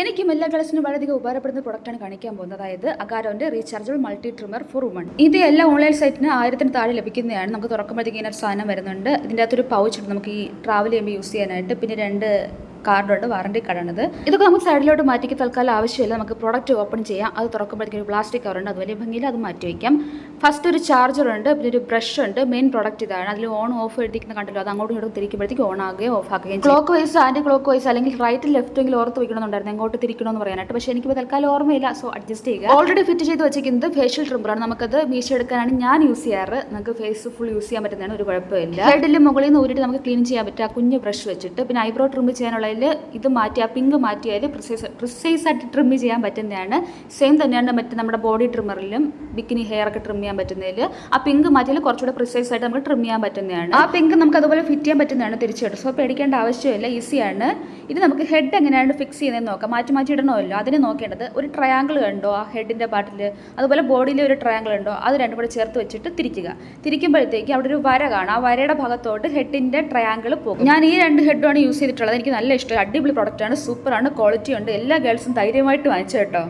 എനിക്കും എല്ലാ ഗേൾസിനും വളരെയധികം ഉപകാരപ്പെടുന്ന പ്രൊഡക്റ്റാണ് കാണിക്കാൻ പോകുന്നത്. അതായത് അഗാരോന്റെ rechargeable multi trimmer for woman. ഇത് എല്ലാ ഓൺലൈൻ സൈറ്റിന് ആയിരത്തിന് താഴെ ലഭിക്കുന്നതാണ്. നമുക്ക് തുറക്കുമ്പോഴത്തേക്ക് ഇങ്ങനെ സാധനം വരുന്നുണ്ട്. ഇതിന്റെ അകത്തൊരു പൗച്ച് ഉണ്ട്. നമുക്ക് ഈ ട്രാവൽ ചെയ്യുമ്പോൾ യൂസ് ചെയ്യാനായിട്ട്. പിന്നെ രണ്ട് കാർഡുണ്ട് വാറണ്ടി കാർഡാണിത്. ഇതൊക്കെ നമുക്ക് സൈഡിലോട്ട് മാറ്റി തൽക്കാലം ആവശ്യമില്ല. നമുക്ക് പ്രോഡക്റ്റ് ഓപ്പൺ ചെയ്യാം. അത് തുറക്കുമ്പോഴത്തേക്ക് ഒരു പ്ലാസ്റ്റിക് കവറുണ്ട് അത് വലിയ ഭംഗിയിൽ അത് മാറ്റി വയ്ക്കാം. ഫസ്റ്റ് ഒരു ചാർജർ ഉണ്ട് പിന്നെ ഒരു ബ്രഷ് ഉണ്ട്. മെയിൻ പ്രോഡക്റ്റ് ഇതാണ്. അതിൽ ഓൺ ഓഫ് എഴുതിക്കുന്ന കണ്ടല്ലോ. അത് അങ്ങോട്ടും ഇങ്ങോട്ടും തിരിക്കുമ്പോഴത്തേക്ക് ഓൺ ആകുകയും ഓഫ് ആക്കുകയും clockwise anticlockwise അല്ലെങ്കിൽ റൈറ്റ് ലെഫ്റ്റ് ലെഫ്റ്റെങ്കിലും ഓർത്ത് വയ്ക്കണമെന്നുണ്ടായിരുന്നു എങ്ങോട്ട് തിരിക്കണമെന്ന് പറയാനായിട്ട്. പക്ഷേ എനിക്ക് തൽക്കാലം ഓർമ്മയില്ല. സോ അഡ്ജസ്റ്റ് ചെയ്യുക. ഓൾറെഡി ഫിറ്റ് ചെയ്ത് വെച്ചിരിക്കുന്നത് ഫേഷ്യൽ ട്രിമ്മറാണ് നമുക്കത് മീശ എടുക്കാനാണ് ഞാൻ യൂസ് ചെയ്യാറ്. നമുക്ക് ഫേസ് ഫുൾ യൂസ് ചെയ്യാൻ പറ്റുന്നതാണ്. ഒരു കുഴപ്പമില്ല. ഹെഡിൽ മുകളിൽ നിന്ന് ഊരിട്ട് നമുക്ക് ക്ലീൻ ചെയ്യാൻ പറ്റും. ആ കുഞ്ഞ് ബ്രഷ് വെച്ചിട്ട്. പിന്നെ ഐബ്രോ ട്രിം ചെയ്യാനുള്ളതിൽ ഇത് മാറ്റി ആ പിങ്ക് മാറ്റിയാൽ പ്രിസൈസ് പ്രിസൈസ് ആയിട്ട് ട്രിം ചെയ്യാൻ പറ്റുന്നതാണ്. സെയിം തന്നെയാണ് മറ്റേ നമ്മുടെ ബോഡി ട്രിമ്മറിലും ബിക്കിനി ഹെയർ ഒക്കെ ട്രിം ചെയ്യാൻ പറ്റുന്നതിൽ ആ പിങ്ക് മാറ്റിയാൽ കുറച്ചുകൂടെ പ്രിസൈസ് ആയിട്ട് നമുക്ക് ട്രിം ചെയ്യാൻ പറ്റുന്നതാണ്. ആ പിങ്ക് നമുക്ക് അതുപോലെ ഫിറ്റ് ചെയ്യാൻ പറ്റുന്നതാണ് തിരിച്ചു കേട്ടോ സോ പേടിക്കേണ്ട ആവശ്യമില്ല. ഈസിയാണ് ഇത് നമുക്ക് ഹെഡ് എങ്ങനെയാണ് ഫിക്സ് ചെയ്യുന്നതെന്ന് നോക്കാം. മാറ്റി മാറ്റി ഇടണമല്ലോ. അതിന് നോക്കേണ്ടത് ഒരു ട്രയാങ്കിൾ കണ്ടോ? ആ ഹെഡിന്റെ പാർട്ടിൽ അതുപോലെ ബോഡിയിൽ ഒരു ട്രയാങ്കിൾ ഉണ്ടോ? അത് രണ്ടും കൂടെ ചേർത്ത് വെച്ചിട്ട് തിരിക്കുക. തിരിക്കുമ്പോഴത്തേക്ക് അവിടെ ഒരു വര കാണാം. ആ വരയുടെ ഭാഗത്തോട്ട് ഹെഡിന്റെ ട്രയാങ്കിൾ പോകും. ഞാൻ ഈ രണ്ട് ഹെഡുമാണ് യൂസ് ചെയ്തിട്ടുള്ളത്. എനിക്ക് നല്ല ഇഷ്ടം. അടിപൊളി പ്രൊഡക്റ്റാണ് സൂപ്പറാണ് ക്വാളിറ്റി ഉണ്ട്. എല്ലാ ഗേൾസും ധൈര്യമായിട്ട് വാങ്ങിച്ചു കേട്ടോ